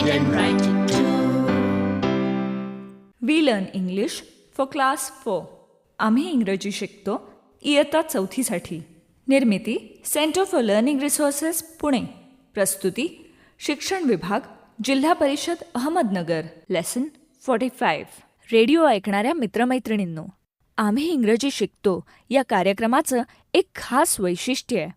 Read and write it too. We learn English for class four आम्ही इंग्रजी शिकतो इयत्ता चौथीसाठी. निर्मिती centre for learning resources Pune. प्रस्तुती शिक्षण विभाग जिल्हा परिषद Ahmednagar. Lesson forty five radio ऐकणाऱ्या मित्रमैत्रिणींनो आम्ही इंग्रजी शिकतो. या कार्यक्रमाचं एक खास वैशिष्ट्य आहे.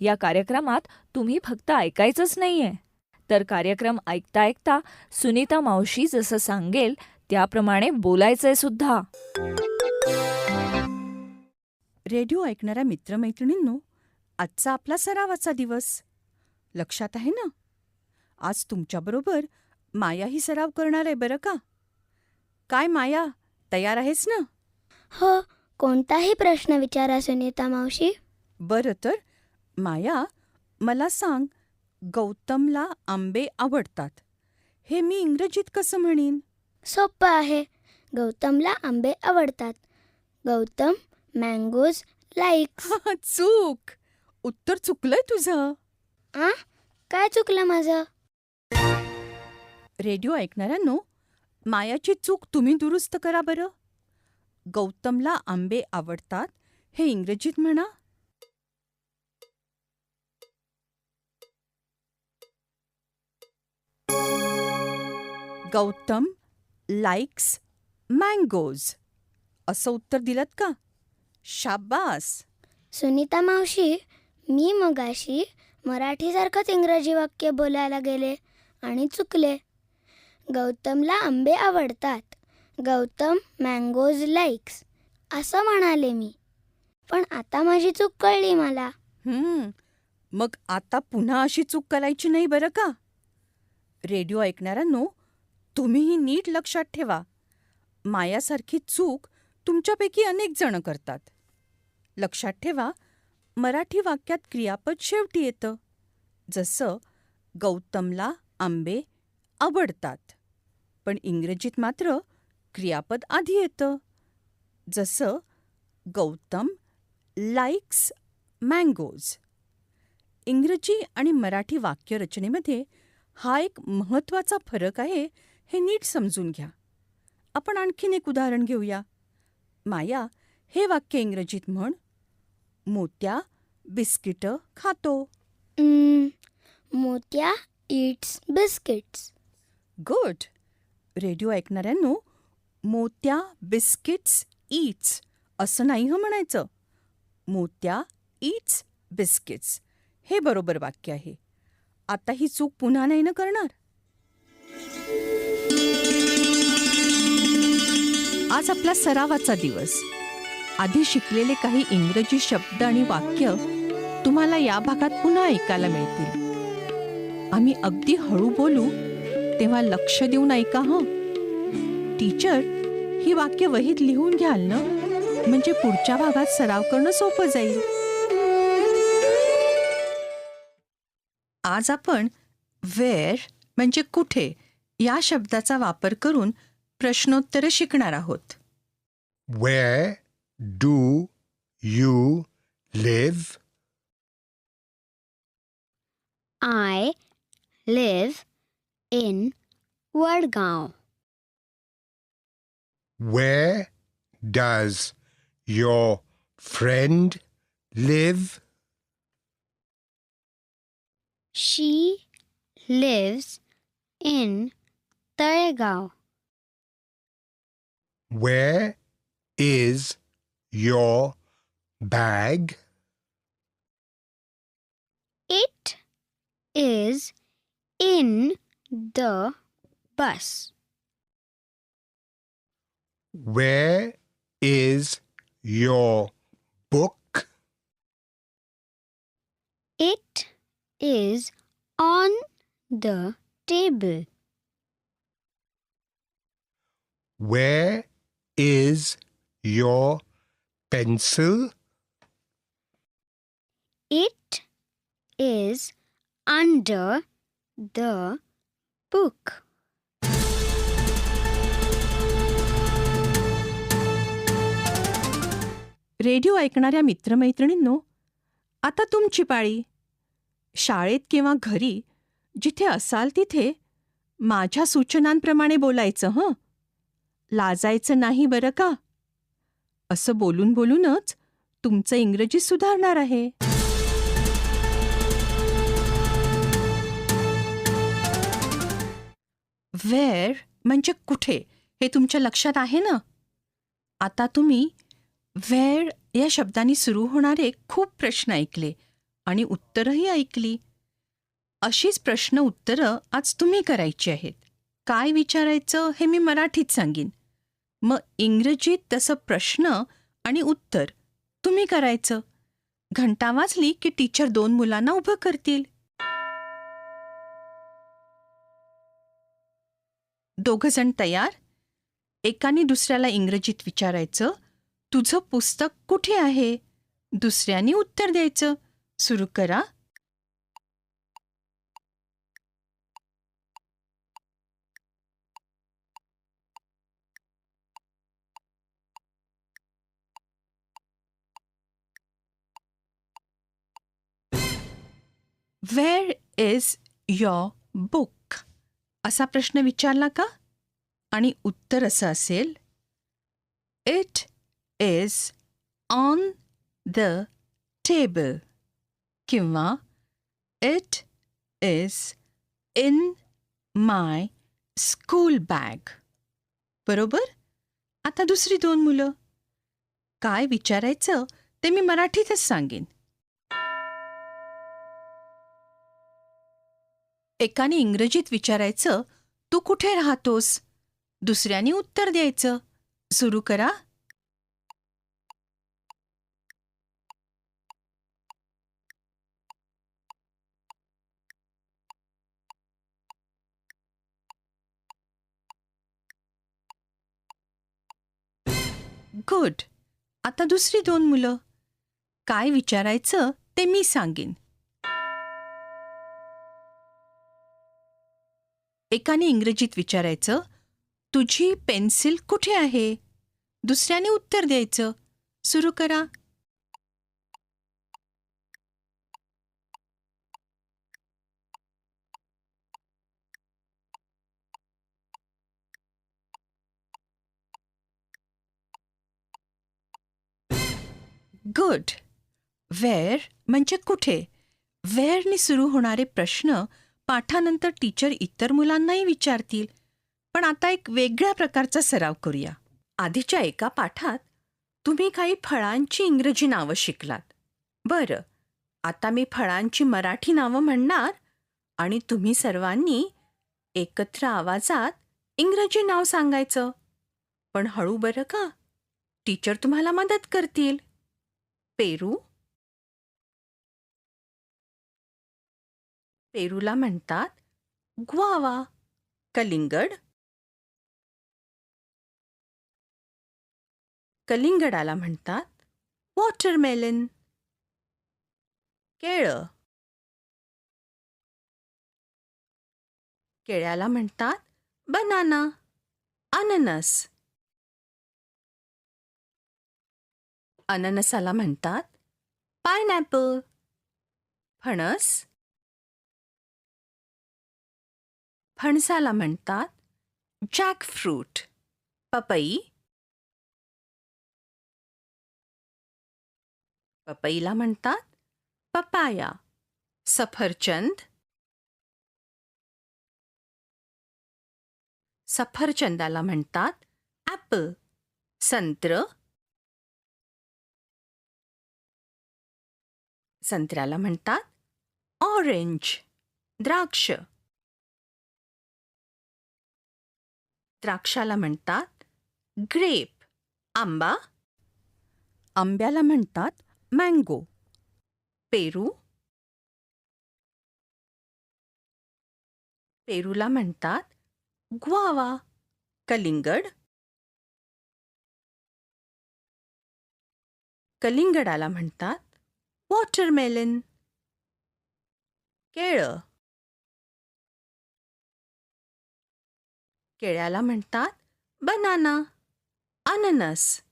या कार्यक्रमात तुम्ही फक्त ऐकायचंच नाही आहे तर कार्यक्रम ऐकता ऐकता सुनीता मावशी जसं सांगेल त्याप्रमाणे बोलायचंय सुद्धा. रेडिओ ऐकणाऱ्या मित्रमैत्रिणींनो आजचा आपला सरावाचा दिवस. लक्षात आहे ना? आज तुमच्याबरोबर मायाही सराव करणार आहे बरं का? काय माया तयार आहेस ना? हो कोणताही प्रश्न विचारा सुनीता मावशी. बरं तर माया मला सांग गौतमला आंबे आवडतात. हे मी इंग्रजीत कसं म्हणीन? सोपं आहे. गौतमला आंबे आवडतात. गौतम मँगोज लाईक्स चूक. उत्तर चुकलंय तुझं. आ? काय चुकलं माझं? रेडिओ ऐकणाऱ्यांनो मायाची चूक तुम्ही दुरुस्त करा बरं. गौतमला आंबे आवडतात हे इंग्रजीत म्हणा. गौतम लाईक्स मँगोज असं उत्तर दिलत का? शाबास. सुनीता मावशी मी मगाशी मराठीसारखंच इंग्रजी वाक्य बोलायला गेले आणि चुकले. गौतमला आंबे आवडतात. गौतम मँगोज लाईक्स असं म्हणाले मी. पण आता माझी चूक कळली मला. हम्म, मग आता पुन्हा अशी चूक करायची नाही बरं का? रेडिओ ऐकणाऱ्यांनो तुम्हीही नीट लक्षात ठेवा. मायासारखी चूक तुमच्यापैकी अनेक जण करतात. लक्षात ठेवा मराठी वाक्यात क्रियापद शेवटी येतं. जसं गौतमला आंबे आवडतात. पण इंग्रजीत मात्र क्रियापद आधी येतं. जसं गौतम लाईक्स मँगोज इंग्रजी आणि मराठी वाक्यरचनेमध्ये हा एक महत्त्वाचा फरक आहे हे नीट समजून घ्या. आपण आणखीन एक उदाहरण घेऊया. माया हे वाक्य इंग्रजीत म्हण मोत्या बिस्किटं खातो. हम्म, Motya it's biscuits good. Radio ऐकणाऱ्यांनो Motya biscuits Yeats असं नाही हं म्हणायचं. मोत्या ईट्स बिस्किट्स हे बरोबर वाक्य आहे. आता ही चूक पुन्हा नाही ना करणार? आज आपला सरावाचा दिवस. आधी शिकलेले काही इंग्रजी शब्द आणि वाक्य तुम्हाला या भागात पुन्हा ऐकायला मिळतील. आम्ही अगदी हळू बोलू तेव्हा लक्ष देऊन ऐका हं. टीचर ही वाक्य वहीत लिहून घ्याल ना? म्हणजे पुढच्या भागात सराव करणं सोपं जाईल. आज आपण वेअर म्हणजे कुठे या शब्दाचा वापर करून प्रश्नोत्तरे शिकणार आहोत Where do you live? I live in Wadgaon. Where does your friend live? She lives in Talegaon. Where is your bag? It is in the bus. Where is your book? It is on the table. Where is your pencil? It is under the book. Radio ऐकणाऱ्या मित्रमैत्रिणींनो आता तुमची पाळी शाळेत किंवा घरी जिथे असाल तिथे माझ्या सूचनांप्रमाणे बोलायचं हं लाजायचं नाही बरं का? असं बोलून बोलूनच तुमचं इंग्रजी सुधारणार आहे. वेअर म्हणजे कुठे? हे तुमच्या लक्षात आहे ना? आता तुम्ही वेअर या शब्दाने सुरू होणारे खूप प्रश्न ऐकले आणि उत्तरंही ऐकली. अशीच प्रश्न उत्तरं आज तुम्ही करायची आहेत. काय विचारायचं हे मी मराठीत सांगीन. मग इंग्रजीत तसं प्रश्न आणि उत्तर तुम्ही करायचं. घंटा वाजली की टीचर दोन मुलांना उभं करतील. दोघं जण तयार. एकाने दुसऱ्याला इंग्रजीत विचारायचं तुझं पुस्तक कुठे आहे? दुसऱ्याने उत्तर द्यायचं सुरू करा इज युअर बुक असा प्रश्न विचारला का? आणि उत्तर असं असेल it is on the table किंवा it is in my school bag बरोबर? आता दुसरी दोन मुलं. काय विचारायचं ते मी मराठीतच सांगेन. एकाने इंग्रजीत विचारायचं तू कुठे राहतोस? दुसऱ्याने उत्तर द्यायचं सुरू करा. गुड. आता दुसरी दोन मुलं. काय विचारायचं ते मी सांगेन. एकाने इंग्रजीत विचारायचं तुझी पेन्सिल कुठे आहे? दुसऱ्याने उत्तर द्यायचं सुरू करा. गुड. वेअर म्हणजे कुठे? वेअरनी सुरू होणारे प्रश्न पाठानंतर टीचर इतर मुलांनाही विचारतील. पण आता एक वेगळ्या प्रकारचा सराव करूया. आधीच्या एका पाठात तुम्ही काही फळांची इंग्रजी नावं शिकलात. बरं आता मी फळांची मराठी नावं म्हणणार आणि तुम्ही सर्वांनी एकत्र आवाजात इंग्रजी नाव सांगायचं. पण हळू बरं का? टीचर तुम्हाला मदत करतील. पेरू? पेरूला म्हणतात ग्वावा कलिंगड. कलिंगडाला म्हणतात वॉटरमेलन. केळं. केळ्याला म्हणतात बनाना. अननस. अननसाला म्हणतात पायनॅपल. फणस. फणसाला म्हणतात, जॅकफ्रूट, पपई. पपईला म्हणतात, पपाया, सफरचंद. सफरचंदाला म्हणतात, ॲपल, संत्र. संत्र्याला म्हणतात, ऑरेंज, द्राक्ष. द्राक्षाला म्हणतात ग्रेप. आंबा. आंब्याला म्हणतात मँगो. पेरू. पेरूला म्हणतात ग्वावा. कलिंगड. कलिंगडाला म्हणतात वॉटरमेलन. केळं. केळ्याला म्हणतात बनाना अननस.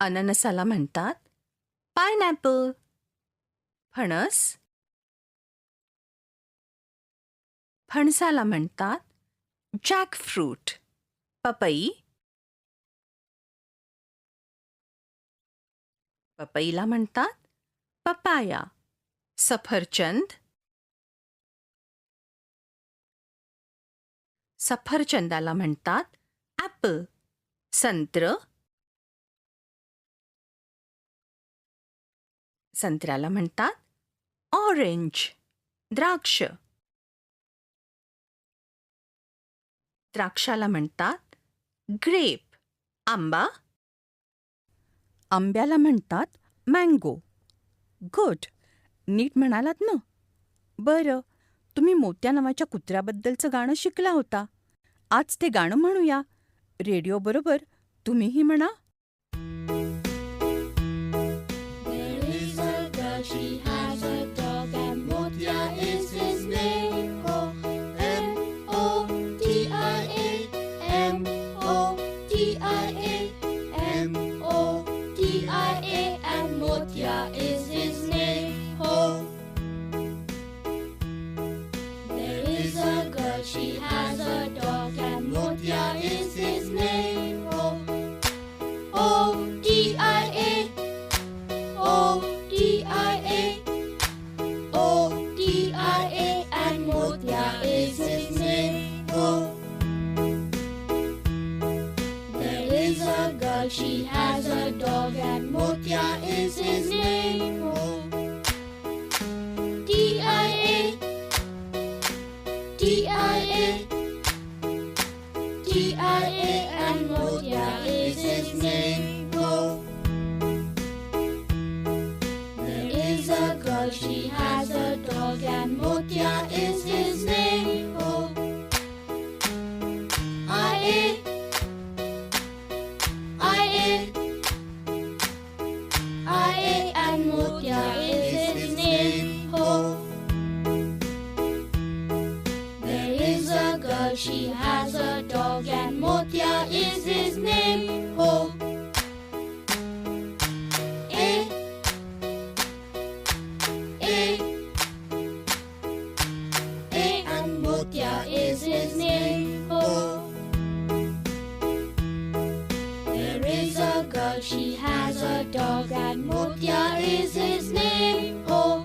अननसाला म्हणतात पायनॅपल. फणस. फणसाला म्हणतात जॅकफ्रूट पपई. पपईला म्हणतात पपाया सफरचंद. सफरचंदाला म्हणतात ॲपल. संत्र. संत्र्याला म्हणतात ऑरेंज. द्राक्ष. द्राक्षाला म्हणतात ग्रेप. आंबा. आंब्याला म्हणतात मँगो. गुड. नीट म्हणालात ना? बरं. तुम्ही मोत्या नावाच्या कुत्र्याबद्दलचं गाणं शिकला होता. आज ते गाणं म्हणूया. रेडिओबरोबर तुम्हीही म्हणा Yeah. A she has a dog, and Mutya is his name. Oh.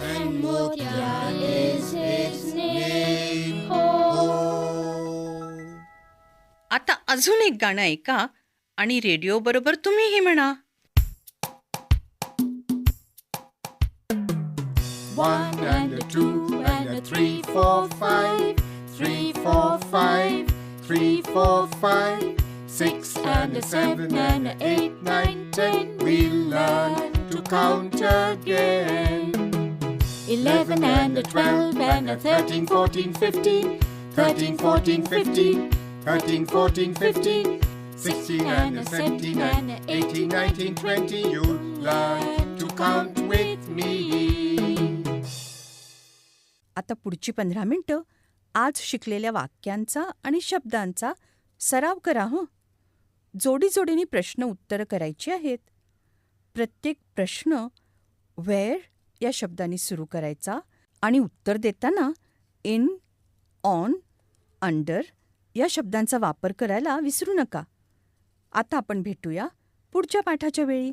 And Motia is his name. Oh. आता अजून एक गाणं ऐका आणि रेडिओ बरोबर तुम्हीही म्हणा One and a two and a three, four, five. Three, four, five. Three, four, five. Six and a seven and a eight, nine, ten. We learn to count again. Eleven and a twelve and a thirteen, fourteen, fifteen. Thirteen, fourteen, fifteen. Thirteen, fourteen, fifteen. Sixteen and a seventeen and a eighteen, nineteen, twenty. You learn to count with me. आता पुढची पंधरा मिनिटं आज शिकलेल्या वाक्यांचा आणि शब्दांचा सराव करा हं. जोडी जोडीने प्रश्न उत्तरं करायची आहेत. प्रत्येक प्रश्न वेअर या शब्दाने सुरू करायचा आणि उत्तर देताना इन ऑन अंडर या शब्दांचा वापर करायला विसरू नका. आता आपण भेटूया पुढच्या पाठाच्या वेळी.